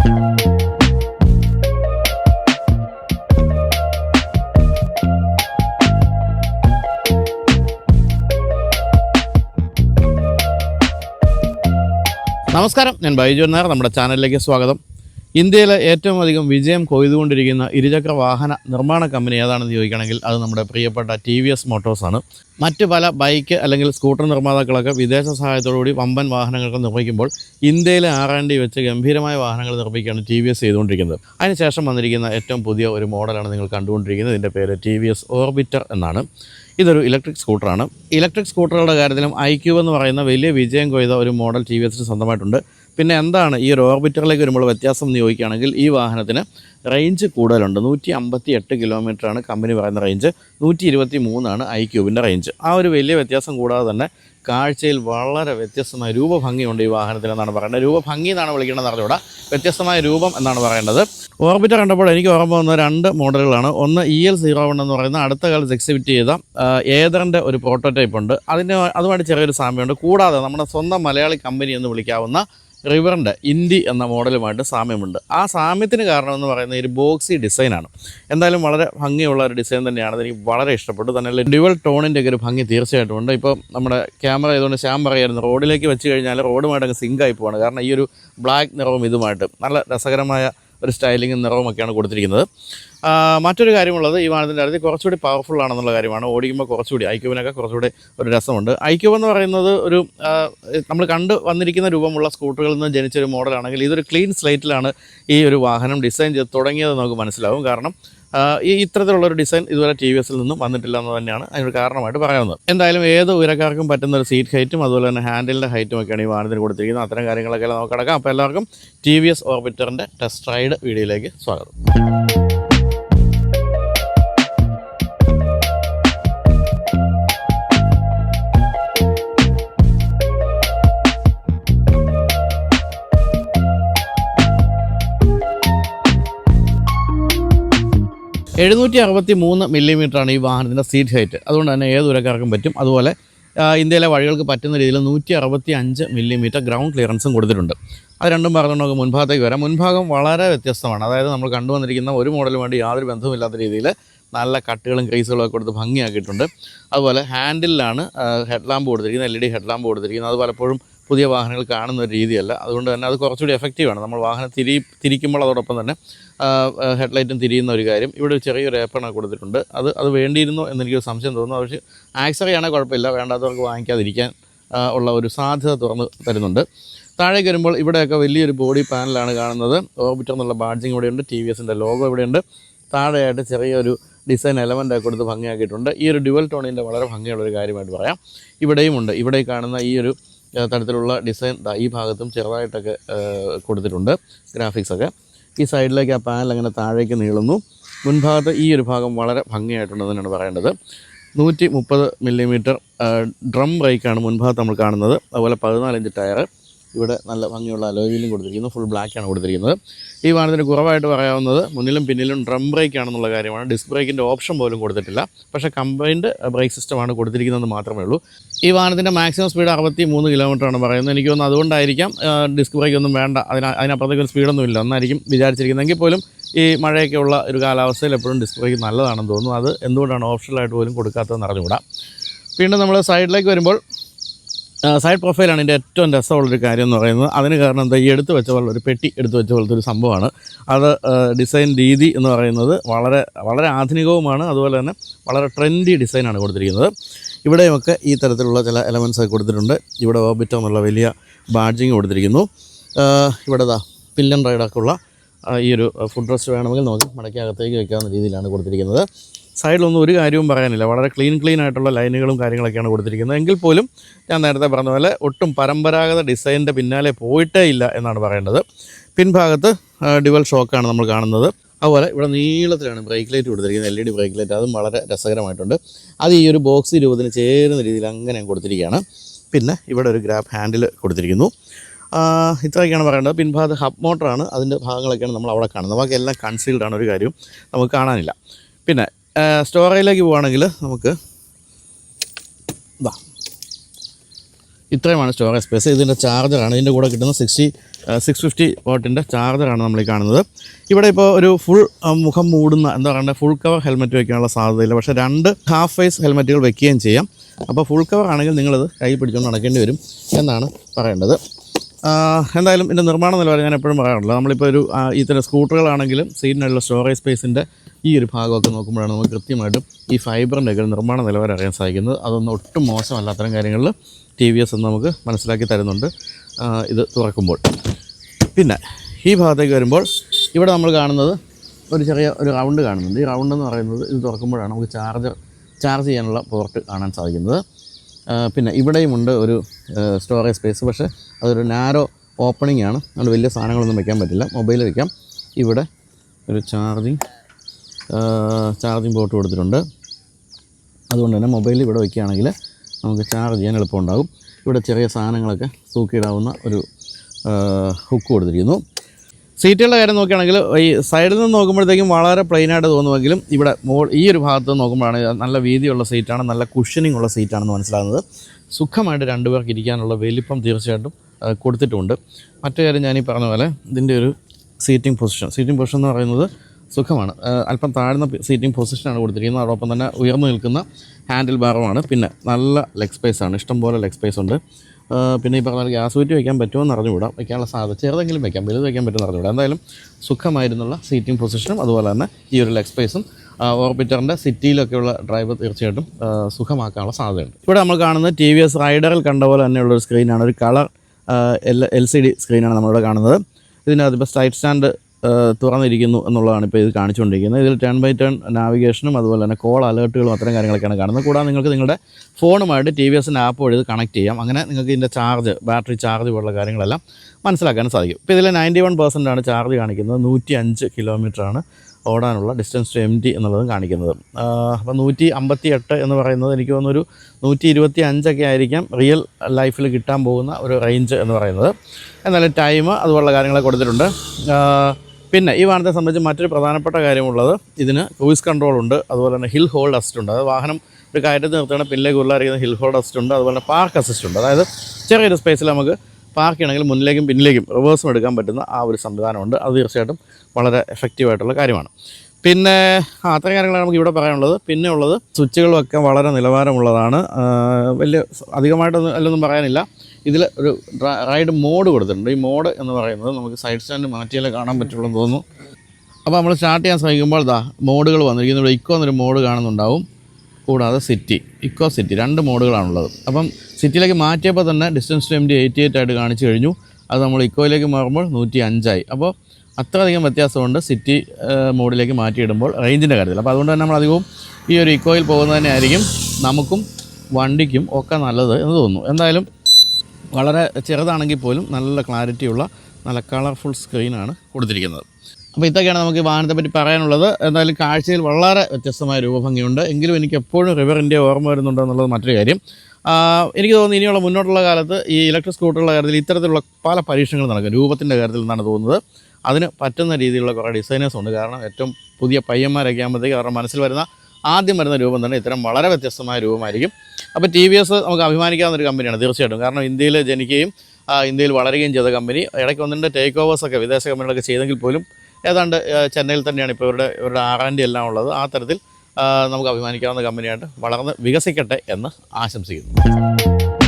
നമസ്കാരം ഞാൻ ബൈജു നായർ നമ്മുടെ ചാനലിലേക്ക് സ്വാഗതം. ഇന്ത്യയിലെ ഏറ്റവും അധികം വിജയം കൊയ്തുകൊണ്ടിരിക്കുന്ന ഇരുചക്ര വാഹന നിർമ്മാണ കമ്പനി ഏതാണെന്ന് ചോദിക്കുകയാണെങ്കിൽ അത് നമ്മുടെ പ്രിയപ്പെട്ട ടി വി എസ് മോട്ടോഴ്സാണ് മറ്റ് പല ബൈക്ക് അല്ലെങ്കിൽ സ്കൂട്ടർ നിർമ്മാതാക്കളൊക്കെ വിദേശ സഹായത്തോടുകൂടി വമ്പൻ വാഹനങ്ങളൊക്കെ നിർമ്മിക്കുമ്പോൾ ഇന്ത്യയിലെ ആറാണ്ടി വെച്ച് ഗംഭീരമായ വാഹനങ്ങൾ നിർമ്മിക്കുകയാണ് ടി വി എസ് ചെയ്തുകൊണ്ടിരിക്കുന്നത്. അതിനുശേഷം വന്നിരിക്കുന്ന ഏറ്റവും പുതിയ ഒരു മോഡലാണ് നിങ്ങൾ കണ്ടുകൊണ്ടിരിക്കുന്നത്. ഇതിന്റെ പേര് ടി വി എസ് ഓർബിറ്റർ എന്നാണ്. ഇതൊരു ഇലക്ട്രിക് സ്കൂട്ടറാണ് ഇലക്ട്രിക് സ്കൂട്ടറുകളുടെ കാര്യത്തിലും ഐ ക്യൂ എന്ന് പറയുന്ന വലിയ വിജയം കൊയ്ത ഒരു മോഡൽ ടി വി എസിന് സ്വന്തമായിട്ടുണ്ട്. പിന്നെ എന്താണ് ഈ ഒരു ഓർബിറ്ററിലേക്ക് വരുമ്പോൾ വ്യത്യാസം എന്ന് ചോദിക്കുകയാണെങ്കിൽ ഈ വാഹനത്തിന് റേഞ്ച് കൂടുതലുണ്ട്. നൂറ്റി അമ്പത്തി എട്ട് കിലോമീറ്ററാണ് കമ്പനി പറയുന്ന റേഞ്ച് നൂറ്റി ഇരുപത്തി മൂന്നാണ് ഐ ക്യൂബിന്റെ റേഞ്ച് ആ ഒരു വലിയ വ്യത്യാസം കൂടാതെ തന്നെ കാഴ്ചയിൽ വളരെ വ്യത്യസ്തമായ രൂപഭംഗിയുണ്ട് ഈ വാഹനത്തിൽ എന്നാണ് പറയുന്നത്. രൂപഭംഗി എന്നാണ് വിളിക്കേണ്ടത് അറിഞ്ഞൂടാ വ്യത്യസ്തമായ രൂപം എന്നാണ് പറയേണ്ടത് ഓർബിറ്റർ കണ്ടപ്പോൾ എനിക്ക് ഓർമ്മ വന്ന രണ്ട് മോഡലുകളാണ്. ഒന്ന് ഇ എൽ സീറോ വൺ എന്ന് പറയുന്ന അടുത്ത കാലത്ത് എക്സിബിറ്റ് ചെയ്ത ഏതറിന്റെ ഒരു പ്രോട്ടോടൈപ്പ് ഉണ്ട്. അതിന് അതുമായിട്ട് ചെറിയൊരു സാമ്യമുണ്ട്. കൂടാതെ നമ്മുടെ സ്വന്തം മലയാളി കമ്പനി എന്ന് വിളിക്കാവുന്ന റിവറിന്റെ ഇൻഡി എന്ന മോഡലുമായിട്ട് സാമ്യമുണ്ട്. ആ സാമ്യത്തിന് കാരണം എന്ന് പറയുന്നത് ഒരു ബോക്സി ഡിസൈനാണ്. എന്തായാലും വളരെ ഭംഗിയുള്ള ഒരു ഡിസൈൻ തന്നെയാണ് എനിക്ക് വളരെ ഇഷ്ടപ്പെട്ടു. തന്നെ ഡ്യുവൽ ടോണിന്റെ ഒക്കെ ഒരു ഭംഗി തീർച്ചയായിട്ടും ഉണ്ട്. ഇപ്പോൾ നമ്മുടെ ക്യാമറ ആയതുകൊണ്ട് ശ്യാം പറയായിരുന്നു റോഡിലേക്ക് വെച്ച് കഴിഞ്ഞാൽ റോഡുമായിട്ട് അങ്ങ് സിങ്ക് ആയി പോവാണ്. കാരണം ഈ ഒരു ബ്ലാക്ക് നിറവും ഇതുമായിട്ട് നല്ല രസകരമായ ഒരു സ്റ്റൈലിങ്ങും നിറവുമൊക്കെയാണ് കൊടുത്തിരിക്കുന്നത്. മറ്റൊരു കാര്യമുള്ളത് ഈ വാഹനത്തിന്റെ അടുത്ത് കുറച്ചുകൂടി പവർഫുൾ ആണെന്നുള്ള കാര്യമാണ്. ഓടിക്കുമ്പോൾ കുറച്ചുകൂടി ഐക്യൂവിനൊക്കെ കുറച്ചുകൂടി ഒരു രസമുണ്ട്. ഐക്യൂബ് എന്ന് പറയുന്നത് ഒരു നമ്മൾ കണ്ട് വന്നിരിക്കുന്ന രൂപമുള്ള സ്കൂട്ടറുകളിൽ നിന്ന് ജനിച്ചൊരു മോഡലാണെങ്കിൽ ഇതൊരു ക്ലീൻ സ്ലേറ്റിലാണ് ഈ ഒരു വാഹനം ഡിസൈൻ ചെയ്ത് തുടങ്ങിയത് നമുക്ക് മനസ്സിലാവും. കാരണം ഈ ഇത്തരത്തിലുള്ളൊരു ഡിസൈൻ ഇതുവരെ ടി വി എസിൽ നിന്നും വന്നിട്ടില്ല എന്ന് തന്നെയാണ് അതിനൊരു കാരണമായിട്ട് പറയാവുന്നത് എന്തായാലും ഏത് ഉയരക്കാർക്കും പറ്റുന്ന ഒരു സീറ്റ് ഹൈറ്റും അതുപോലെ തന്നെ ഹാൻഡിലിന്റെ ഹൈറ്റും ഒക്കെയാണ് ഈ വാഹനത്തിന് കൊടുത്തിരിക്കുന്നത്. അത്തരം കാര്യങ്ങളൊക്കെ നമുക്ക് കിടക്കാം അപ്പോൾ എല്ലാവർക്കും ടി വി എസ് ഓർബിറ്ററിന്റെ ടെസ്റ്റ് റൈഡ് വീഡിയോയിലേക്ക് സ്വാഗതം. എഴുന്നൂറ്റി അറുപത്തി മൂന്ന് മില്ലിമീറ്ററാണ് ഈ വാഹനത്തിന്റെ സീറ്റ് ഹൈറ്റ്. അതുകൊണ്ട് തന്നെ ഏത് ഉരക്കാർക്കും പറ്റും. അതുപോലെ ഇന്ത്യയിലെ വഴികൾക്ക് പറ്റുന്ന രീതിയിൽ നൂറ്റി അറുപത്തി അഞ്ച് മില്ലിമീറ്റർ ഗ്രൗണ്ട് ക്ലിയറൻസും കൊടുത്തിട്ടുണ്ട്. അത് രണ്ടും പറഞ്ഞുകൊണ്ട് നമുക്ക് മുൻഭാഗത്തേക്ക് വരാം. മുൻഭാഗം വളരെ വ്യത്യസ്തമാണ്. അതായത് നമ്മൾ കണ്ടുവന്നിരിക്കുന്ന ഒരു മോഡലും വേണ്ടി യാതൊരു ബന്ധവുമില്ലാത്ത രീതിയിൽ നല്ല കട്ടുകളും ക്രീസുകളും ഒക്കെ കൊടുത്ത് ഭംഗിയാക്കിയിട്ടുണ്ട്. അതുപോലെ ഹാൻഡിലാണ് ഹെഡ് ലാമ്പ് കൊടുത്തിരിക്കുന്നത് L E D head lamp കൊടുത്തിരിക്കുന്നത്. അത് പലപ്പോഴും പുതിയ വാഹനങ്ങൾ കാണുന്ന ഒരു രീതിയല്ല. അതുകൊണ്ട് തന്നെ അത് കുറച്ചുകൂടി എഫക്റ്റീവാണ് നമ്മൾ വാഹനം തിരി തിരിക്കുമ്പോൾ അതോടൊപ്പം തന്നെ ഹെഡ്ലൈറ്റും തിരിയുന്ന ഒരു കാര്യം. ഇവിടെ ഒരു ചെറിയൊരു ഏപ്പണ കൊടുത്തിട്ടുണ്ട്. അത് അത് വേണ്ടിയിരുന്നു എന്നെനിക്കൊരു സംശയം തോന്നുന്നു. പക്ഷേ ആക്സറി ആണെങ്കിൽ കുഴപ്പമില്ല. വേണ്ടാത്തവർക്ക് വാങ്ങിക്കാതിരിക്കാൻ ഉള്ള ഒരു സാധ്യത തുറന്ന് തരുന്നുണ്ട്. താഴേക്ക് വരുമ്പോൾ ഇവിടെയൊക്കെ വലിയൊരു ബോഡി പാനലാണ് കാണുന്നത്. ഓർബിറ്റർ എന്നുള്ള ബാഡ്ജിങ് ഇവിടെയുണ്ട്. ടി വി എസിന്റെ ലോഗോ ഇവിടെയുണ്ട്. താഴെയായിട്ട് ചെറിയൊരു ഡിസൈൻ എലമെന്റ് ഒക്കെ കൊടുത്ത് ഭംഗിയാക്കിയിട്ടുണ്ട്. ഈ ഒരു ഡ്യുവൽ ടോണിന്റെ വളരെ ഭംഗിയുള്ള ഒരു കാര്യമായിട്ട് പറയാം. ഇവിടെയും ഉണ്ട്. ഇവിടെ കാണുന്ന ഈ ഒരു തരത്തിലുള്ള ഡിസൈൻ ഈ ഭാഗത്തും ചെറുതായിട്ടൊക്കെ കൊടുത്തിട്ടുണ്ട് ഗ്രാഫിക്സ് ഒക്കെ. ഈ സൈഡിലേക്ക് ആ പാനൽ അങ്ങനെ താഴേക്ക് നീളുന്നു. മുൻഭാഗത്ത് ഈ ഒരു ഭാഗം വളരെ ഭംഗിയായിട്ടുണ്ട് തന്നെയാണ് പറയേണ്ടത്. നൂറ്റി മുപ്പത് മില്ലിമീറ്റർ ഡ്രം ബ്രേക്കാണ് മുൻഭാഗത്ത് നമ്മൾ കാണുന്നത്. അതുപോലെ പതിനാല് ഇഞ്ച് ടയർ ഇവിടെ നല്ല ഭംഗിയുള്ള അലോയിലും കൊടുത്തിരിക്കുന്നു. ഫുൾ ബ്ലാക്കാണ് കൊടുത്തിരിക്കുന്നത്. ഈ വാഹനത്തിന് കുറവായിട്ട് പറയാവുന്നത് മുന്നിലും പിന്നിലും ഡ്രം ബ്രേക്ക് ആണെന്നുള്ള കാര്യമാണ്. ഡിസ്ക് ബ്രേക്കിന്റെ ഓപ്ഷൻ പോലും കൊടുത്തിട്ടില്ല. പക്ഷേ കമ്പൈൻഡ് ബ്രേക്ക് സിസ്റ്റമാണ് കൊടുത്തിരിക്കുന്നത് മാത്രമേ ഉള്ളൂ. ഈ വാഹനത്തിന്റെ മാക്സിമം സ്പീഡ് അറുപത്തി മൂന്ന് കിലോമീറ്റർ ആണ് പറയുന്നത്. എനിക്ക് തോന്നുന്നു അതുകൊണ്ടായിരിക്കാം ഡിസ്ക് ബ്രേക്ക് ഒന്നും വേണ്ട. അതിന് അതിനപ്പുറത്തേക്ക് ഒരു സ്പീഡൊന്നും ഇല്ല. എന്നായിരിക്കും വിചാരിച്ചിരിക്കുന്നതെങ്കിൽ പോലും ഈ മഴയൊക്കെ ഉള്ള ഒരു കാലാവസ്ഥയിൽ എപ്പോഴും ഡിസ്ക് ബ്രേക്ക് നല്ലതാണെന്ന് തോന്നുന്നു. അത് എന്തുകൊണ്ടാണ് ഓപ്ഷണലായിട്ട് പോലും കൊടുക്കാത്തതെന്ന് അറിഞ്ഞുകൂടാ. വീണ്ടും നമ്മൾ സൈഡിലേക്ക് വരുമ്പോൾ സൈഡ് പ്രൊഫൈലാണ് എന്റെ ഏറ്റവും രസമുള്ളൊരു കാര്യം എന്ന് പറയുന്നത്. അതിന് കാരണം എന്താ ഈ എടുത്തു വെച്ച പോലെ ഒരു പെട്ടി എടുത്തു വെച്ച പോലത്തെ ഒരു സംഭവമാണ്. അത് ഡിസൈൻ രീതി എന്ന് പറയുന്നത് വളരെ വളരെ ആധുനികവുമാണ്. അതുപോലെ തന്നെ വളരെ ട്രെൻഡി ഡിസൈനാണ് കൊടുത്തിരിക്കുന്നത്. ഇവിടെയൊക്കെ ഈ തരത്തിലുള്ള ചില എലമെൻസ് ഒക്കെ കൊടുത്തിട്ടുണ്ട്. ഇവിടെ ഓബിറ്റോ എന്നുള്ള വലിയ ബാഡ്ജിങ് കൊടുത്തിരിക്കുന്നു. ഇവിടെ ദാ പില്ലൻ റൈഡൊക്കെ ഉള്ള ഈ ഒരു ഫുഡ് റെസ്റ്റ് വേണമെങ്കിൽ നമുക്ക് മടക്കകത്തേക്ക് വെക്കാവുന്ന രീതിയിലാണ് കൊടുത്തിരിക്കുന്നത്. സൈഡിലൊന്നും ഒരു കാര്യവും പറയാനില്ല. വളരെ ക്ലീൻ ക്ലീൻ ആയിട്ടുള്ള ലൈനുകളും കാര്യങ്ങളൊക്കെയാണ് കൊടുത്തിരിക്കുന്നത്. എങ്കിൽ പോലും ഞാൻ നേരത്തെ പറഞ്ഞ പോലെ ഒട്ടും പരമ്പരാഗത ഡിസൈനിന്റെ പിന്നാലെ പോയിട്ടേ ഇല്ല എന്നാണ് പറയേണ്ടത്. പിൻഭാഗത്ത് ഡ്യുവൽ ഷോക്കാണ് നമ്മൾ കാണുന്നത്. അതുപോലെ ഇവിടെ നീളത്തിലാണ് ബ്രേക്ക് ലൈറ്റ് കൊടുത്തിരിക്കുന്നത്. L E D brake light. അതും വളരെ രസകരമായിട്ടുണ്ട്. അത് ഈ ഒരു ബോക്സ് രൂപത്തിന് ചേരുന്ന രീതിയിൽ അങ്ങനെ കൊടുത്തിരിക്കുകയാണ്. പിന്നെ ഇവിടെ ഒരു ഗ്രാബ് ഹാൻഡിൽ കൊടുത്തിരിക്കുന്നു. ഇത്രയൊക്കെയാണ് പറയേണ്ടത്. പിൻഭാഗത്ത് ഹബ് മോട്ടറാണ്. അതിന്റെ ഭാഗങ്ങളൊക്കെയാണ് നമ്മൾ അവിടെ കാണുന്നത്. ബാക്കി എല്ലാം കൺസീൽഡാണ് ഒരു കാര്യവും നമുക്ക് കാണാനില്ല. പിന്നെ സ്റ്റോറേജിലേക്ക് പോവുകയാണെങ്കിൽ നമുക്ക് ഇതാ ഇത്രയുമാണ് സ്റ്റോറേജ് സ്പേസ് ഇതിന്റെ ചാർജറാണ്. ഇതിന്റെ കൂടെ കിട്ടുന്ന സിക്സ്റ്റി സിക്സ് ഫിഫ്റ്റി വാട്ടിന്റെ ചാർജറാണ് നമ്മൾ ഈ കാണുന്നത്. ഇവിടെ ഇപ്പോൾ ഒരു ഫുൾ മുഖം മൂടുന്ന എന്താ പറയുക ഫുൾ കവർ ഹെൽമെറ്റ് വെക്കാനുള്ള സാധ്യതയില്ല. പക്ഷേ രണ്ട് ഹാഫ് ഫേസ് ഹെൽമെറ്റുകൾ വെക്കുകയും ചെയ്യാം. അപ്പോൾ ഫുൾ കവർ ആണെങ്കിൽ നിങ്ങളത് കൈ പിടിച്ചുകൊണ്ട് നടക്കേണ്ടി വരും എന്നാണ് പറയേണ്ടത്. എന്തായാലും ഇതിന്റെ നിർമ്മാണ നിലവാരം ഞാൻ എപ്പോഴും പറയാറുള്ളത് നമ്മളിപ്പോൾ ഒരു ഇത്തരം സ്കൂട്ടറുകളാണെങ്കിലും സീറ്റിനുള്ള സ്റ്റോറേജ് സ്പേസിന്റെ ഈ ഒരു ഭാഗമൊക്കെ നോക്കുമ്പോഴാണ് നമുക്ക് കൃത്യമായിട്ടും ഈ ഫൈബറിന്റെ ഒക്കെ നിർമ്മാണ നിലവാരം അറിയാൻ സാധിക്കുന്നത്. അതൊന്നും ഒട്ടും മോശമല്ല അത്തരം കാര്യങ്ങളിൽ ടി വി എസ് എന്ന് നമുക്ക് മനസ്സിലാക്കി തരുന്നുണ്ട്. ഇത് തുറക്കുമ്പോൾ. പിന്നെ ഈ ഭാഗത്തേക്ക് വരുമ്പോൾ ഇവിടെ നമ്മൾ കാണുന്നത് ഒരു ചെറിയ ഒരു റൗണ്ട് കാണുന്നുണ്ട്. ഈ റൗണ്ട് എന്ന് പറയുന്നത് ഇത് തുറക്കുമ്പോഴാണ് നമുക്ക് ചാർജർ ചാർജ് ചെയ്യാനുള്ള പോർട്ട് കാണാൻ സാധിക്കുന്നത്. പിന്നെ ഇവിടെയും ഉണ്ട് ഒരു സ്റ്റോറേജ് സ്പേസ് പക്ഷേ അതൊരു നാരോ ഓപ്പണിംഗ് ആണ്. അതുകൊണ്ട് വലിയ സാധനങ്ങളൊന്നും വയ്ക്കാൻ പറ്റില്ല. മൊബൈൽ വയ്ക്കാം ഇവിടെ ഒരു ചാർജിങ് ചാർജിങ് പോർട്ട് കൊടുത്തിട്ടുണ്ട്. അതുകൊണ്ട് തന്നെ മൊബൈൽ ഇവിടെ വയ്ക്കുകയാണെങ്കിൽ നമുക്ക് ചാർജ് ചെയ്യാൻ എളുപ്പമുണ്ടാകും. ഇവിടെ ചെറിയ സാധനങ്ങളൊക്കെ തൂക്കിയിടാവുന്ന ഒരു ഹുക്ക് കൊടുത്തിരിക്കുന്നു. സീറ്റുകളുടെ കാര്യം നോക്കുകയാണെങ്കിൽ ഈ സൈഡിൽ നിന്ന് നോക്കുമ്പോഴത്തേക്കും വളരെ പ്ലെയിനായിട്ട് തോന്നുമെങ്കിലും ഇവിടെ മോൾ ഈ ഒരു ഭാഗത്ത് നോക്കുമ്പോഴാണ് നല്ല വീതിയുള്ള സീറ്റാണ് നല്ല കുഷനിങ് ഉള്ള സീറ്റാണെന്ന് മനസ്സിലാകുന്നത്. സുഖമായിട്ട് രണ്ടുപേർക്ക് ഇരിക്കാനുള്ള വലിപ്പം തീർച്ചയായിട്ടും കൊടുത്തിട്ടുണ്ട്. മറ്റു കാര്യം ഞാനീ പറഞ്ഞ പോലെ ഇതിന്റെ ഒരു സീറ്റിംഗ് പൊസിഷൻ സീറ്റിംഗ് പൊസിഷൻ എന്ന് പറയുന്നത് സുഖമാണ്. അല്പം താഴ്ന്ന സീറ്റിംഗ് പൊസിഷനാണ് കൊടുത്തിരിക്കുന്നത്. അതോടൊപ്പം തന്നെ ഉയർന്നു നിൽക്കുന്ന ഹാൻഡിൽ ബാറുമാണ് പിന്നെ നല്ല ലെഗ് സ്പേസ് ആണ്. ഇഷ്ടംപോലെ ലെഗ് സ്പേസ് ഉണ്ട്. പിന്നെ ഈ പറഞ്ഞ ഗ്യാസ് ഊറ്റി വയ്ക്കാൻ പറ്റുമോ എന്ന് അറിഞ്ഞുകൂടാ. വയ്ക്കാനുള്ള സാധ്യത ചെറുതെങ്കിലും വയ്ക്കാം വലുത് വയ്ക്കാൻ പറ്റുമെന്ന് അറിഞ്ഞുകൂടാ. എന്തായാലും സുഖമായിരുന്നുള്ള സീറ്റിംഗ് പൊസിഷനും അതുപോലെ തന്നെ ഈ ഒരു ലെഗ് സ്പേസും ഓർബിറ്ററിന്റെ സിറ്റിയിലൊക്കെയുള്ള ഡ്രൈവർ തീർച്ചയായിട്ടും സുഖമാക്കാനുള്ള സാധ്യതയുണ്ട്. ഇവിടെ നമ്മൾ കാണുന്നത് ടി വി എസ് റൈഡറിൽ കണ്ട പോലെ തന്നെയുള്ള ഒരു സ്ക്രീനാണ് ഒരു colour L L C D സ്ക്രീനാണ് നമ്മളിവിടെ കാണുന്നത്. ഇതിനകത്ത് ഇപ്പോൾ സൈഡ് സ്റ്റാൻഡ് തുറന്നിരിക്കുന്നു എന്നുള്ളതാണ് ഇപ്പോൾ ഇത് കാണിച്ചുകൊണ്ടിരിക്കുന്നത്. ഇതിൽ ടേൺ ബൈ ടേൺ നാവിഗേഷനും അതുപോലെ തന്നെ കോൾ അലേർട്ടുകളും അത്തരം കാര്യങ്ങളൊക്കെയാണ് കാണുന്നത്. കൂടാതെ നിങ്ങൾക്ക് നിങ്ങളുടെ ഫോണുമായിട്ട് ടി വി എസിന്റെ ആപ്പ് വഴി ഇത് കണക്ട് ചെയ്യാം. അങ്ങനെ നിങ്ങൾക്ക് ഇതിന്റെ ചാർജ് ബാറ്ററി ചാർജ് പോലുള്ള കാര്യങ്ങളെല്ലാം മനസ്സിലാക്കാൻ സാധിക്കും. ഇപ്പോൾ ഇതിൽ നയന്റി വൺ പെർസെന്റാണ് ചാർജ് കാണിക്കുന്നത്. നൂറ്റി അഞ്ച് കിലോമീറ്ററാണ് ഓടാനുള്ള ഡിസ്റ്റൻസ് ടു എം ടി എന്നുള്ളതും കാണിക്കുന്നത്. അപ്പോൾ നൂറ്റി അമ്പത്തി എട്ട് എന്ന് പറയുന്നത് എനിക്ക് തോന്നുന്നൊരു നൂറ്റി ഇരുപത്തി അഞ്ചൊക്കെ ആയിരിക്കാം റിയൽ ലൈഫിൽ കിട്ടാൻ പോകുന്ന ഒരു റേഞ്ച് എന്ന് പറയുന്നത്. എന്നാലും ടൈം അതുപോലുള്ള കാര്യങ്ങളൊക്കെ കൊടുത്തിട്ടുണ്ട്. പിന്നെ ഈ വാഹനത്തെ സംബന്ധിച്ച് മറ്റൊരു പ്രധാനപ്പെട്ട കാര്യമുള്ളത് ഇതിന് ക്രൂയിസ് കൺട്രോൾ ഉണ്ട് അതുപോലെ തന്നെ ഹിൽ ഹോൾഡ് അസിസ്റ്റ് ഉണ്ട്. അതായത് വാഹനം ഒരു കയറ്റത്ത് നിർത്തണം പിന്നിലേക്ക് ഉള്ളറിയുന്ന ഹിൽ ഹോൾഡ് അസിസ്റ്റ് ഉണ്ട് അതുപോലെ തന്നെ പാർക്ക് അസിസ്റ്റ് ഉണ്ട്. അതായത് ചെറിയൊരു സ്പേസിൽ നമുക്ക് പാർക്ക് ചെയ്യണമെങ്കിൽ മുന്നിലേക്കും പിന്നിലേക്കും റിവേഴ്സും എടുക്കാൻ പറ്റുന്ന ആ ഒരു സംവിധാനമുണ്ട്. അത് തീർച്ചയായിട്ടും വളരെ എഫക്റ്റീവായിട്ടുള്ള കാര്യമാണ്. പിന്നെ അത്രയും കാര്യങ്ങളാണ് നമുക്ക് ഇവിടെ പറയാനുള്ളത്. പിന്നെ ഉള്ളത് സ്വിച്ചുകളൊക്കെ വളരെ നിലവാരമുള്ളതാണ്. വലിയ അധികമായിട്ടൊന്നും അല്ലൊന്നും പറയാനില്ല. ഇതിൽ ഒരു റൈഡ് മോഡ് കൊടുത്തിട്ടുണ്ട്. ഈ മോഡ് എന്ന് പറയുന്നത് നമുക്ക് സൈഡ് സ്റ്റാൻഡ് മാറ്റിയാലേ കാണാൻ പറ്റുള്ളൂ എന്ന് തോന്നുന്നു. അപ്പോൾ നമ്മൾ സ്റ്റാർട്ട് ചെയ്യാൻ ശ്രമിക്കുമ്പോൾ ദാ മോഡുകൾ വന്നിരിക്കുന്നു. ഇവിടെ ഇക്കോ എന്നൊരു മോഡ് കാണുന്നുണ്ടാവും. കൂടാതെ സിറ്റി. Eco city. രണ്ട് മോഡുകളാണുള്ളത്. അപ്പം സിറ്റിയിലേക്ക് മാറ്റിയപ്പോൾ തന്നെ distance to empty eighty eight ആയിട്ട് കാണിച്ചു കഴിഞ്ഞു. അത് നമ്മൾ ഇക്കോയിലേക്ക് മാറുമ്പോൾ നൂറ്റി അഞ്ചായി അപ്പോൾ അത്രയധികം വ്യത്യാസമുണ്ട് സിറ്റി മോഡിലേക്ക് മാറ്റിയിടുമ്പോൾ റേഞ്ചിന്റെ കാര്യത്തിൽ. അപ്പോൾ അതുകൊണ്ട് തന്നെ നമ്മൾ അധികവും ഈ ഒരു ഇക്കോയിൽ പോകുന്നത് ആയിരിക്കും നമുക്കും വണ്ടിക്കും ഒക്കെ നല്ലത് എന്ന് തോന്നുന്നു. എന്തായാലും വളരെ ചെറുതാണെങ്കിൽ പോലും നല്ല ക്ലാരിറ്റിയുള്ള നല്ല കളർഫുൾ സ്ക്രീനാണ് കൊടുത്തിരിക്കുന്നത്. അപ്പോൾ ഇതൊക്കെയാണ് നമുക്ക് വാഹനത്തെ പറ്റി പറയാനുള്ളത്. എന്തായാലും കാഴ്ചയിൽ വളരെ വ്യത്യസ്തമായ രൂപഭംഗിയുണ്ട്. എങ്കിലും എനിക്ക് എപ്പോഴും ഇന്ത്യ ഓർമ്മ വരുന്നുണ്ട് എന്നുള്ളത് മറ്റൊരു കാര്യം. എനിക്ക് തോന്നുന്നു ഇനിയുള്ള മുന്നോട്ടുള്ള കാലത്ത് ഈ ഇലക്ട്രിക് സ്കൂട്ടറുകളുടെ കാര്യത്തിൽ ഇത്തരത്തിലുള്ള പല പരീക്ഷണങ്ങൾ നടക്കും. രൂപത്തിന്റെ കാര്യത്തിൽ നിന്നാണ് തോന്നുന്നത്. അതിന് പറ്റുന്ന രീതിയിലുള്ള കുറേ ഡിസൈനേഴ്സ് ഉണ്ട്. കാരണം ഏറ്റവും പുതിയ പയ്യന്മാരൊക്കെ ആകുമ്പോഴത്തേക്ക് അവരുടെ മനസ്സിൽ വരുന്ന ആദ്യം വരുന്ന രൂപം തന്നെ ഇത്തരം വളരെ വ്യത്യസ്തമായ രൂപമായിരിക്കും. അപ്പോൾ ടി വി എസ് നമുക്ക് അഭിമാനിക്കാവുന്ന ഒരു കമ്പനിയാണ് തീർച്ചയായിട്ടും. കാരണം ഇന്ത്യയിൽ ജനിക്കുകയും ഇന്ത്യയിൽ വളരുകയും ചെയ്ത കമ്പനി ഇടയ്ക്ക് ഒന്നിന്റെ ടേക്ക് ഓവേഴ്സൊക്കെ വിദേശ കമ്പനികളൊക്കെ ചെയ്തെങ്കിൽ പോലും ഏതാണ്ട് ചെന്നൈയിൽ തന്നെയാണ് ഇപ്പോൾ ഇവരുടെ ഇവരുടെ ആൻഡ് എല്ലാം ഉള്ളത്. ആ തരത്തിൽ നമുക്ക് അഭിമാനിക്കാവുന്ന കമ്പനിയായിട്ട് വളർന്ന് വികസിക്കട്ടെ എന്ന് ആശംസിക്കുന്നു.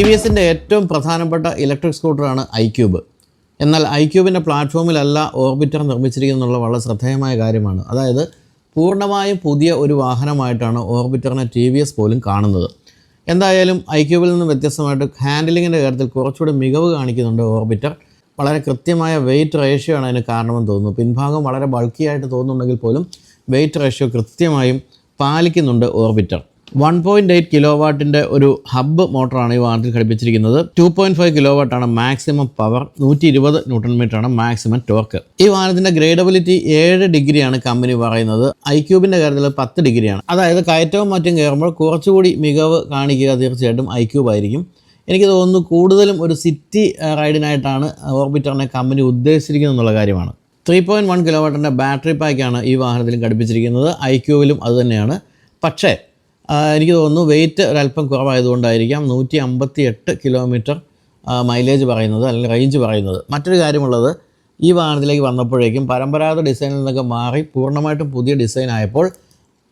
ടി വി എസിന്റെ ഏറ്റവും പ്രധാനപ്പെട്ട ഇലക്ട്രിക് സ്കൂട്ടറാണ് ഐ ക്യൂബ് എന്നാൽ ഐ ക്യൂബിന്റെ പ്ലാറ്റ്ഫോമിലല്ല ഓർബിറ്റർ നിർമ്മിച്ചിരിക്കുന്നുള്ള വളരെ ശ്രദ്ധേയമായ കാര്യമാണ്. അതായത് പൂർണമായും പുതിയ ഒരു വാഹനമായിട്ടാണ് ഓർബിറ്ററിനെ ടി വി എസ് പോലും കാണുന്നത്. എന്തായാലും ഐ ക്യൂബിൽ നിന്ന് വ്യത്യസ്തമായിട്ട് ഹാൻഡിലിങ്ങിന്റെ കാര്യത്തിൽ കുറച്ചുകൂടി മികവ് കാണിക്കുന്നുണ്ട് ഓർബിറ്റർ വളരെ കൃത്യമായ വെയിറ്റ് റേഷ്യോ ആണ് അതിന് കാരണമെന്ന് തോന്നുന്നു. പിൻഭാഗം വളരെ ബൾക്കിയായിട്ട് തോന്നുന്നുണ്ടെങ്കിൽ പോലും വെയിറ്റ് റേഷ്യോ കൃത്യമായും പാലിക്കുന്നുണ്ട് Orbiter one point eight kilo വാട്ടിന്റെ ഒരു ഹബ്ബ് മോട്ടറാണ് ഈ വാഹനത്തിൽ ഘടിപ്പിച്ചിരിക്കുന്നത്. ടു പോയിന്റ് ഫൈവ് കിലോ വാട്ടാണ് മാക്സിമം പവർ നൂറ്റി ഇരുപത് ന്യൂട്ടൺ മീറ്ററാണ് മാക്സിമം ടോർക്ക് ഈ വാഹനത്തിന്റെ ഗ്രേഡബിലിറ്റി ഏഴ് ഡിഗ്രിയാണ് കമ്പനി പറയുന്നത്. ഐ ക്യൂബിന്റെ കാര്യത്തിൽ പത്ത് ഡിഗ്രിയാണ്. അതായത് കയറ്റവും മറ്റും കയറുമ്പോൾ കുറച്ചുകൂടി മികവ് കാണിക്കുക തീർച്ചയായിട്ടും ഐ ക്യൂബ് ആയിരിക്കും. എനിക്ക് തോന്നുന്നു കൂടുതലും ഒരു സിറ്റി റൈഡിനായിട്ടാണ് ഓർബിറ്ററിനെ കമ്പനി ഉദ്ദേശിച്ചിരിക്കുന്നത് എന്നുള്ള കാര്യമാണ്. ത്രീ പോയിന്റ് വൺ കിലോ വാട്ടിന്റെ ബാറ്ററി പാക്കാണ് ഈ വാഹനത്തിലും ഘടിപ്പിച്ചിരിക്കുന്നത്. ഐ ക്യൂവിലും അതുതന്നെയാണ് പക്ഷേ എനിക്ക് തോന്നുന്നു വെയിറ്റ് ഒരല്പം കുറവായതുകൊണ്ടായിരിക്കാം നൂറ്റി അമ്പത്തി എട്ട് കിലോമീറ്റർ മൈലേജ് പറയുന്നത് അല്ലെങ്കിൽ റേഞ്ച് പറയുന്നത്. മറ്റൊരു കാര്യമുള്ളത് ഈ വാഹനത്തിലേക്ക് വന്നപ്പോഴേക്കും പരമ്പരാഗത ഡിസൈനിൽ നിന്നൊക്കെ മാറി പൂർണമായിട്ടും പുതിയ ഡിസൈൻ ആയപ്പോൾ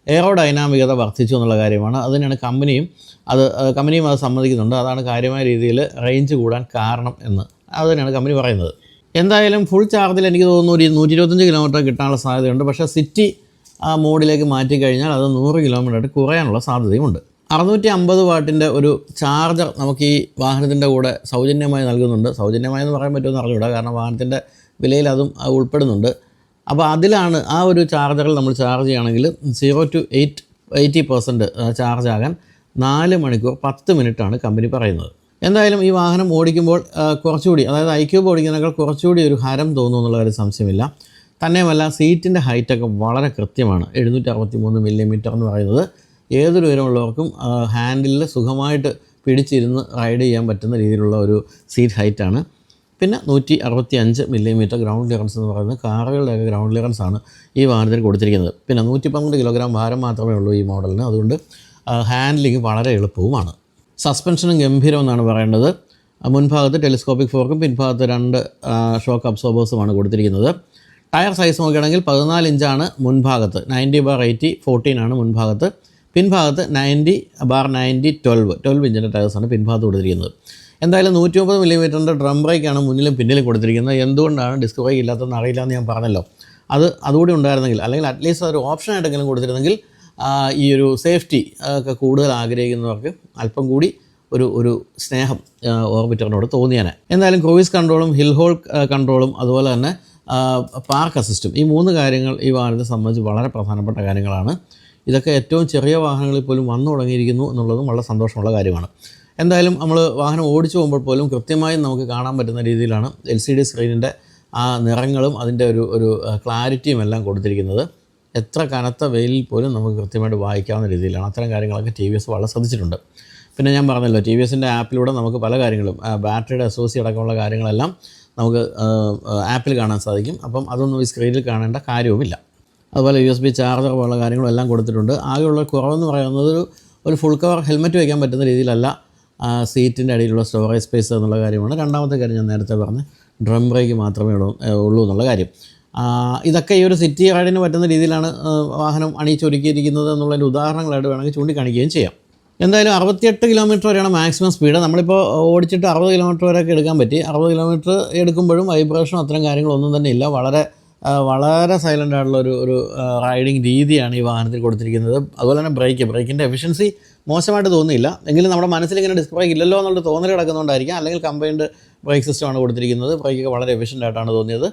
എയറോ ഡൈനാമികത വർദ്ധിച്ചു എന്നുള്ള കാര്യമാണ്. അതിനാണ് കമ്പനിയും അത് കമ്പനിയും അത് സമ്മതിക്കുന്നുണ്ട്. അതാണ് കാര്യമായ രീതിയിൽ റേഞ്ച് കൂടാൻ കാരണം എന്ന്. അത് തന്നെയാണ് കമ്പനി പറയുന്നത്. എന്തായാലും ഫുൾ ചാർജിൽ എനിക്ക് തോന്നുന്നു ഒരു നൂറ്റി ഇരുപത്തഞ്ച് കിലോമീറ്റർ കിട്ടാനുള്ള സാധ്യതയുണ്ട്. പക്ഷേ സിറ്റി ആ മോഡിലേക്ക് മാറ്റി കഴിഞ്ഞാൽ അത് നൂറ് കിലോമീറ്റർ കുറയാനുള്ള സാധ്യതയുമുണ്ട്. അറുന്നൂറ്റി അമ്പത് വാട്ടിന്റെ ഒരു ചാർജർ നമുക്ക് ഈ വാഹനത്തിന്റെ കൂടെ സൗജന്യമായി നൽകുന്നുണ്ട്. സൗജന്യമായി എന്ന് പറയാൻ പറ്റുമെന്ന് അറിഞ്ഞൂടാ കാരണം വാഹനത്തിന്റെ വിലയിൽ അതും ഉൾപ്പെടുന്നുണ്ട്. അപ്പോൾ അതിലാണ് ആ ഒരു ചാർജറിൽ നമ്മൾ ചാർജ് ചെയ്യുകയാണെങ്കിൽ zero to eight eighty percent charge ആകാൻ നാല് മണിക്കൂർ പത്ത് മിനിറ്റാണ് കമ്പനി പറയുന്നത്. എന്തായാലും ഈ വാഹനം ഓടിക്കുമ്പോൾ കുറച്ചുകൂടി അതായത് ഐക്യൂബ് ഓടിക്കുന്നതിനേക്കാൾ കുറച്ചുകൂടി ഒരു ഹരം തോന്നുന്നു എന്നുള്ള ഒരു സംശയമില്ല. തന്നെയുമല്ല സീറ്റിന്റെ ഹൈറ്റൊക്കെ വളരെ കൃത്യമാണ്. എഴുന്നൂറ്റി അറുപത്തി മൂന്ന് മില്ലിമീറ്റർ എന്ന് പറയുന്നത്. ഏതൊരു ഉയരമുള്ളവർക്കും ഹാൻഡിലിൽ സുഖമായിട്ട് പിടിച്ചിരുന്ന് റൈഡ് ചെയ്യാൻ പറ്റുന്ന രീതിയിലുള്ള ഒരു സീറ്റ് ഹൈറ്റാണ് പിന്നെ നൂറ്റി അറുപത്തി അഞ്ച് മില്ലിമീറ്റർ ഗ്രൗണ്ട് ക്ലിയറൻസ് എന്ന് പറയുന്നത് കാറുകളുടെയൊക്കെ ഗ്രൗണ്ട് ക്ലിയറൻസ് ആണ് ഈ വാഹനത്തിന് കൊടുത്തിരിക്കുന്നത്. പിന്നെ നൂറ്റി പന്ത്രണ്ട് കിലോഗ്രാം ഭാരം മാത്രമേ ഉള്ളൂ ഈ മോഡലിന്. അതുകൊണ്ട് ഹാൻഡ്ലിങ് വളരെ എളുപ്പവുമാണ്. സസ്പെൻഷനും ഗംഭീരമെന്നാണ് പറയേണ്ടത്. മുൻഭാഗത്ത് ടെലിസ്കോപ്പിക് ഫോർക്കും പിൻഭാഗത്ത് രണ്ട് ഷോക്ക് അബ്സോർബേഴ്സുമാണ് കൊടുത്തിരിക്കുന്നത്. ടയർ സൈസ് നോക്കുകയാണെങ്കിൽ പതിനാല് ഇഞ്ചാണ് മുൻഭാഗത്ത്. നയന്റി ബാർ എയ്റ്റി ഫോർട്ടീൻ ആണ് മുൻഭാഗത്ത്. പിൻഭാഗത്ത് ninety bar ninety twelve. Twelve ഇഞ്ചിന്റെ ടയേഴ്സാണ് പിൻഭാഗത്ത് കൊടുത്തിരിക്കുന്നത്. എന്തായാലും നൂറ്റി മുപ്പത് മില്ലിമീറ്ററിന്റെ ഡ്രം ബ്രേക്കാണ് മുന്നിലും പിന്നിലും കൊടുത്തിരിക്കുന്നത്. എന്തുകൊണ്ടാണ് ഡിസ്ക് ബ്രേക്ക് ഇല്ലാത്തതെന്ന് അറിയില്ല എന്ന് ഞാൻ പറഞ്ഞല്ലോ. അത് അതുകൂടി ഉണ്ടായിരുന്നെങ്കിൽ അല്ലെങ്കിൽ അറ്റ്ലീസ്റ്റ് ഒരു ഓപ്ഷൻ ആയിട്ടെങ്കിലും കൊടുത്തിരുന്നെങ്കിൽ ഈ ഒരു സേഫ്റ്റി ഒക്കെ കൂടുതൽ ആഗ്രഹിക്കുന്നവർക്ക് അല്പം കൂടി ഒരു ഒരു സ്നേഹം ഓർബിറ്ററിനോട് തോന്നിയാണ് എന്തായാലും ക്രൂയിസ് കൺട്രോളും ഹിൽ ഹോൾ കൺട്രോളും അതുപോലെ തന്നെ പാർക്ക് അസിസ്റ്റും ഈ മൂന്ന് കാര്യങ്ങൾ ഈ വാഹനത്തെ സംബന്ധിച്ച് വളരെ പ്രധാനപ്പെട്ട കാര്യങ്ങളാണ്. ഇതൊക്കെ ഏറ്റവും ചെറിയ വാഹനങ്ങളിൽ പോലും വന്നു തുടങ്ങിയിരിക്കുന്നു എന്നുള്ളതും വളരെ സന്തോഷമുള്ള കാര്യമാണ്. എന്തായാലും നമ്മൾ വാഹനം ഓടിച്ചു പോകുമ്പോൾ പോലും കൃത്യമായും നമുക്ക് കാണാൻ പറ്റുന്ന രീതിയിലാണ് എൽ സി ഡി സ്ക്രീനിന്റെ ആ നിറങ്ങളും അതിന്റെ ഒരു ഒരു ക്ലാരിറ്റിയും എല്ലാം കൊടുത്തിരിക്കുന്നത്. എത്ര കനത്ത വെയിലിൽ പോലും നമുക്ക് കൃത്യമായിട്ട് വായിക്കാവുന്ന രീതിയിലാണ്. അത്തരം കാര്യങ്ങളൊക്കെ ടി വി എസ് വളരെ ശ്രദ്ധിച്ചിട്ടുണ്ട്. പിന്നെ ഞാൻ പറഞ്ഞല്ലോ ടി വി എസിന്റെ ആപ്പിലൂടെ നമുക്ക് പല കാര്യങ്ങളും ബാറ്ററിയുടെ അസോസി അടക്കമുള്ള കാര്യങ്ങളെല്ലാം നമുക്ക് ആപ്പിൽ കാണാൻ സാധിക്കും. അപ്പം അതൊന്നും ഈ സ്ക്രീനിൽ കാണേണ്ട കാര്യവുമില്ല. അതുപോലെ യു എസ് ബി ചാർജർ പോലുള്ള കാര്യങ്ങളും എല്ലാം കൊടുത്തിട്ടുണ്ട്. ആകെയുള്ള കുറവെന്ന് പറയുന്നത് ഒരു ഒരു ഫുൾ കവർ ഹെൽമെറ്റ് വയ്ക്കാൻ പറ്റുന്ന രീതിയിലല്ല സീറ്റിന്റെ അടിയിലുള്ള സ്റ്റോറേജ് സ്പേസ് എന്നുള്ള കാര്യമാണ്. രണ്ടാമത്തെ കാര്യം ഞാൻ നേരത്തെ പറഞ്ഞ ഡ്രം ബ്രേക്ക് മാത്രമേ ഉള്ളൂ എന്നുള്ള കാര്യം. ഇതൊക്കെ ഈ ഒരു സിറ്റി റൈഡിന് പറ്റുന്ന രീതിയിലാണ് വാഹനം അണിയിച്ചൊരുക്കിയിരിക്കുന്നത് എന്നുള്ളതിന്റെ ഉദാഹരണങ്ങളായിട്ട് വേണമെങ്കിൽ ചൂണ്ടിക്കാണിക്കുകയും ചെയ്യാം. എന്തായാലും അറുപത്തിയെട്ട് കിലോമീറ്റർ വരെയാണ് മാക്സിമം സ്പീഡ് നമ്മളിപ്പോൾ ഓടിച്ചിട്ട് അറുപത് കിലോമീറ്റർ വരെയൊക്കെ എടുക്കാൻ പറ്റി. അറുപത് കിലോമീറ്റർ എടുക്കുമ്പോഴും വൈബ്രേഷൻ അത്തരം കാര്യങ്ങളൊന്നും തന്നെ ഇല്ല. വളരെ വളരെ സൈലന്റ് ആയിട്ടുള്ള ഒരു ഒരു റൈഡിങ് രീതിയാണ് ഈ വാഹനത്തിൽ കൊടുത്തിരിക്കുന്നത്. അതുപോലെ തന്നെ ബ്രേക്ക് ബ്രേക്കിന്റെ എഫിഷ്യൻസി മോശമായിട്ട് തോന്നിയില്ല എങ്കിലും നമ്മുടെ മനസ്സിൽ ഇങ്ങനെ ഡിസ്ക് ബ്രേക്ക് ഇല്ലല്ലോ എന്നുള്ള തോന്നൽ കിടക്കുന്നതുകൊണ്ടായിരിക്കാം അല്ലെങ്കിൽ കമ്പൈൻഡ് ബ്രേക്ക് സിസ്റ്റമാണ് കൊടുത്തിരിക്കുന്നത്. ബ്രേക്കൊക്കെ വളരെ എഫിഷ്യന്റ് ആയിട്ടാണ് തോന്നിയത്.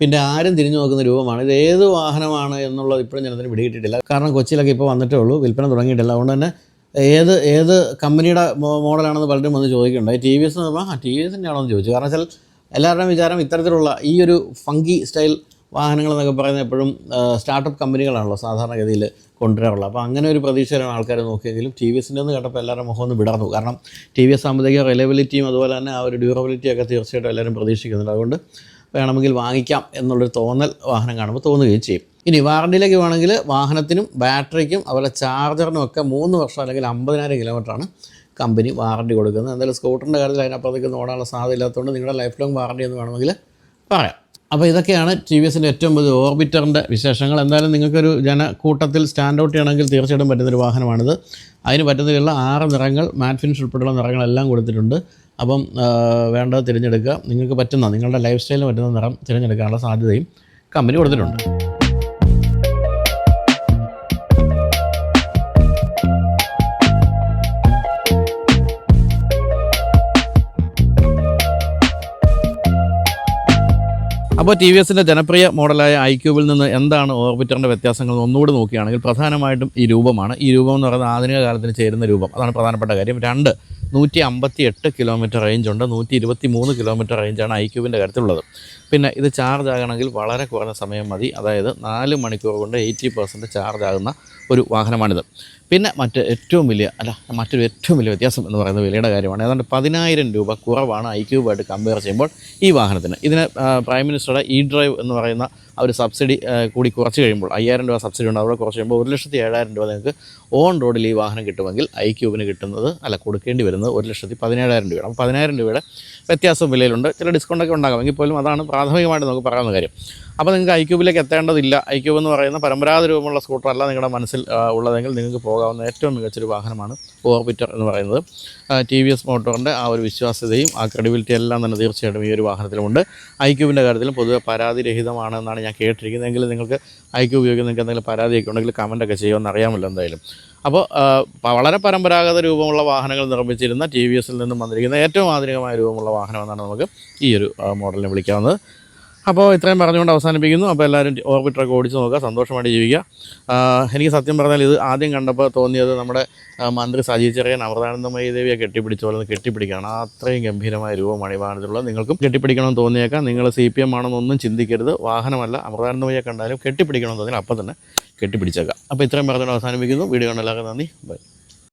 പിന്നെ ആരും തിരിഞ്ഞു നോക്കുന്ന രൂപമാണ്. ഇത് ഏത് വാഹനമാണ് എന്നുള്ളത് ഇപ്പോഴും ജനത്തിന് പിടികിട്ടിട്ടില്ല കാരണം കൊച്ചിയിലൊക്കെ ഇപ്പോൾ വന്നിട്ടേ ഉള്ളൂ. വിൽപ്പന തുടങ്ങിയിട്ടില്ല. അതുകൊണ്ട് തന്നെ ഏത് ഏത് കമ്പനിയുടെ മോഡലാണെന്ന് പലരും വന്ന് ചോദിക്കുന്നുണ്ട്. ടി വി എസ് എന്ന് പറഞ്ഞാൽ ടി വി എസിന്റെ തന്നെയാണോ എന്ന് ചോദിച്ചു. കാരണം വെച്ചാൽ എല്ലാവരുടെയും വിചാരം ഇത്തരത്തിലുള്ള ഈ ഒരു ഫങ്കി സ്റ്റൈൽ വാഹനങ്ങൾ എന്നൊക്കെ പറയുന്നത് എപ്പോഴും സ്റ്റാർട്ടപ്പ് കമ്പനികളാണല്ലോ സാധാരണഗതിയിൽ കൊണ്ടുവരാറുള്ളത്. അപ്പോൾ അങ്ങനെ ഒരു പ്രതീക്ഷയിലാണ് ആൾക്കാർ നോക്കിയെങ്കിലും ടി വി എസിന്റെ എന്ന് കേട്ടപ്പോൾ എല്ലാവരും മുഖം ഒന്ന് വിടർന്നു. കാരണം ടി വി എസ് ആകുമ്പോഴത്തേക്ക് റിലയബിലിറ്റിയും അതുപോലെ തന്നെ ആ ഒരു ഡ്യൂറബിലിറ്റിയൊക്കെ തീർച്ചയായിട്ടും എല്ലാവരും പ്രതീക്ഷിക്കുന്നുണ്ട്. അതുകൊണ്ട് വേണമെങ്കിൽ വാങ്ങിക്കാം എന്നുള്ളൊരു തോന്നൽ വാഹനം കാണുമ്പോൾ തോന്നുകയും ചെയ്യും. ഇനി വാറണ്ടിയിലേക്ക് വേണമെങ്കിൽ വാഹനത്തിനും ബാറ്ററിക്കും അതുപോലെ ചാർജറിനും ഒക്കെ മൂന്ന് വർഷം അല്ലെങ്കിൽ അമ്പതിനായിരം കിലോമീറ്ററാണ് കമ്പനി വാറണ്ടി കൊടുക്കുന്നത്. എന്തായാലും സ്കൂട്ടറിന്റെ കാര്യത്തിൽ അതിനപ്പുറത്തേക്ക് ഓടാനുള്ള സാധ്യത ഇല്ലാത്തതുകൊണ്ട് നിങ്ങളുടെ ലൈഫ് ലോങ് വാറണ്ടി എന്ന് വേണമെങ്കിൽ പറയാം. അപ്പോൾ ഇതൊക്കെയാണ് ടി വി എസിന്റെ ഏറ്റവും വലിയ ഓർബിറ്ററിന്റെ വിശേഷങ്ങൾ. എന്തായാലും നിങ്ങൾക്കൊരു ജനക്കൂട്ടത്തിൽ സ്റ്റാൻഡ് ഔട്ട് ചെയ്യണമെങ്കിൽ തീർച്ചയായിട്ടും പറ്റുന്നൊരു വാഹനമാണിത്. അതിന് പറ്റുന്നതിലുള്ള ആറ് നിറങ്ങൾ മാറ്റ് ഫിനിഷ് ഉൾപ്പെടെയുള്ള നിറങ്ങളെല്ലാം കൊടുത്തിട്ടുണ്ട്. അപ്പം വേണ്ടത് തിരഞ്ഞെടുക്കുക. നിങ്ങൾക്ക് പറ്റുന്ന നിങ്ങളുടെ ലൈഫ് സ്റ്റൈലിന് പറ്റുന്ന നിറം തിരഞ്ഞെടുക്കാനുള്ള സാധ്യതയും കമ്പനി കൊടുത്തിട്ടുണ്ട്. അപ്പോൾ ടി വി എസിന്റെ ജനപ്രിയ മോഡലായ ഐ ക്യൂബിൽ നിന്ന് എന്താണ് ഓർബിറ്ററിന്റെ വ്യത്യാസങ്ങൾ ഒന്നുകൂടി നോക്കുകയാണെങ്കിൽ പ്രധാനമായിട്ടും ഈ രൂപമാണ്. ഈ രൂപം എന്ന് പറയുന്നത് ആധുനിക കാലത്തിന് ചേരുന്ന രൂപം. അതാണ് പ്രധാനപ്പെട്ട കാര്യം. രണ്ട് നൂറ്റി അമ്പത്തി എട്ട് കിലോമീറ്റർ റേഞ്ചുണ്ട് നൂറ്റി ഇരുപത്തി മൂന്ന് കിലോമീറ്റർ റേഞ്ചാണ് ഐ ക്യൂബിന്റെ കാര്യത്തിലുള്ളത്. പിന്നെ ഇത് ചാർജ് ആകണമെങ്കിൽ വളരെ കുറഞ്ഞ സമയം മതി. അതായത് നാല് മണിക്കൂർ കൊണ്ട് എയ്റ്റി പെർസെന്റ് ചാർജ് ആകുന്ന ഒരു വാഹനമാണിത്. പിന്നെ മറ്റ് ഏറ്റവും വലിയ അല്ല മറ്റൊരു ഏറ്റവും വലിയ വ്യത്യാസം എന്ന് പറയുന്നത് വിലയുടെ കാര്യമാണ്. ഏതാണ്ട് പതിനായിരം രൂപ കുറവാണ് ഐ ക്യൂബായിട്ട് കമ്പയർ ചെയ്യുമ്പോൾ ഈ വാഹനത്തിന്. ഇതിന് പ്രൈം മിനിസ്റ്ററുടെ ഇ ഡ്രൈവ് എന്ന് പറയുന്ന ആ ഒരു സബ്സിഡി കൂടി കുറച്ച് കഴിയുമ്പോൾ അയ്യായിരം രൂപ സബ്സിഡി ഉണ്ട്. അവിടെ കുറച്ച് കഴിയുമ്പോൾ ഒരു ലക്ഷത്തി ഏഴായിരം രൂപ നിങ്ങൾക്ക് ഓൺ റോഡിൽ ഈ വാഹനം കിട്ടുമെങ്കിൽ ഐ ക്യൂബിന് കിട്ടുന്നത് അല്ല കൊടുക്കേണ്ടി വരുന്നത് ഒരു ലക്ഷത്തി പതിനേഴായിരം രൂപയാണ്. അപ്പോൾ പതിനായിരം രൂപയുടെ വ്യത്യാസം വിലയിലുണ്ട്. ചില ഡിസ്കൗണ്ടൊക്കെ ഉണ്ടാകാം. എങ്കിൽ പോലും അതാണ് പ്രാഥമികമായിട്ട് നമുക്ക് പറയാവുന്ന കാര്യം. അപ്പോൾ നിങ്ങൾക്ക് ഐ ക്യൂബിലേക്ക് എത്തേണ്ടതില്ല. ഐ ക്യൂബ് എന്ന് പറയുന്ന പരമ്പരാഗത രൂപമുള്ള സ്കൂട്ടർ അല്ല നിങ്ങളുടെ മനസ്സിൽ ഉള്ളതെങ്കിൽ നിങ്ങൾക്ക് പോകാവുന്ന ഏറ്റവും മികച്ചൊരു വാഹനമാണ് ഓർബിറ്റർ എന്ന് പറയുന്നത്. ടി വി എസ് മോട്ടോറിന്റെ ആ ഒരു വിശ്വാസ്യതയും ആ ക്രെഡിബിലിറ്റി എല്ലാം തന്നെ തീർച്ചയായിട്ടും ഈ ഒരു വാഹനത്തിലുമുണ്ട്. ഐ ക്യൂബിന്റെ കാര്യത്തിലും പൊതുവെ പരാതിരഹിതമാണെന്നാണ് ഞാൻ കേട്ടിരിക്കുന്നത്. എങ്കിലും നിങ്ങൾക്ക് ഐ ക്യൂബ് ഉപയോഗിക്കുന്ന നിങ്ങൾക്ക് എന്തെങ്കിലും പരാതിയൊക്കെ ഉണ്ടെങ്കിൽ കമന്റൊക്കെ ചെയ്യുമെന്ന് അറിയാമല്ലോ എന്തായാലും. അപ്പോൾ വളരെ പരമ്പരാഗത രൂപമുള്ള വാഹനങ്ങൾ നിർമ്മിച്ചിരുന്ന ടി വി എസിൽ നിന്നും വന്നിരിക്കുന്ന ഏറ്റവും ആധുനികമായ രൂപമുള്ള വാഹനം എന്നാണ് നമുക്ക് ഈ ഒരു മോഡലിനെ വിളിക്കാവുന്നത്. അപ്പോൾ ഇത്രയും പറഞ്ഞുകൊണ്ട് അവസാനിപ്പിക്കുന്നു. അപ്പോൾ എല്ലാവരും ഓർബിറ്ററൊക്കെ ഓടിച്ച് നോക്കുക സന്തോഷമായിട്ട് ജീവിക്കുക. എനിക്ക് സത്യം പറഞ്ഞാൽ ഇത് ആദ്യം കണ്ടപ്പോൾ തോന്നിയത് നമ്മുടെ മന്ത്രി സജി ചെറിയൻ അമൃതാനന്ദമയി ദേവിയെ കെട്ടിപ്പിടിച്ച പോലെ കെട്ടിപ്പിടിക്കുകയാണ്. അത്രയും ഗംഭീരമായ രൂപമാണ് ഈ വാഹനത്തിലുള്ളത് നിങ്ങൾക്കും കെട്ടിപ്പിടിക്കണമെന്ന് തോന്നിയേക്കാം. നിങ്ങൾ സി പി എം ആണെന്നൊന്നും ചിന്തിക്കരുത്. വാഹനമല്ല അമൃതാനന്ദമയെ കണ്ടാലും കെട്ടിപ്പിടിക്കണമെന്ന് തോന്നിയാൽ അപ്പം തന്നെ കെട്ടിപ്പിടിച്ചേക്കാം. അപ്പോൾ ഇത്രയും പറഞ്ഞുകൊണ്ട് അവസാനിപ്പിക്കുന്നു. വീഡിയോ കണ്ടെല്ലാവർക്കും നന്ദി. ബൈ.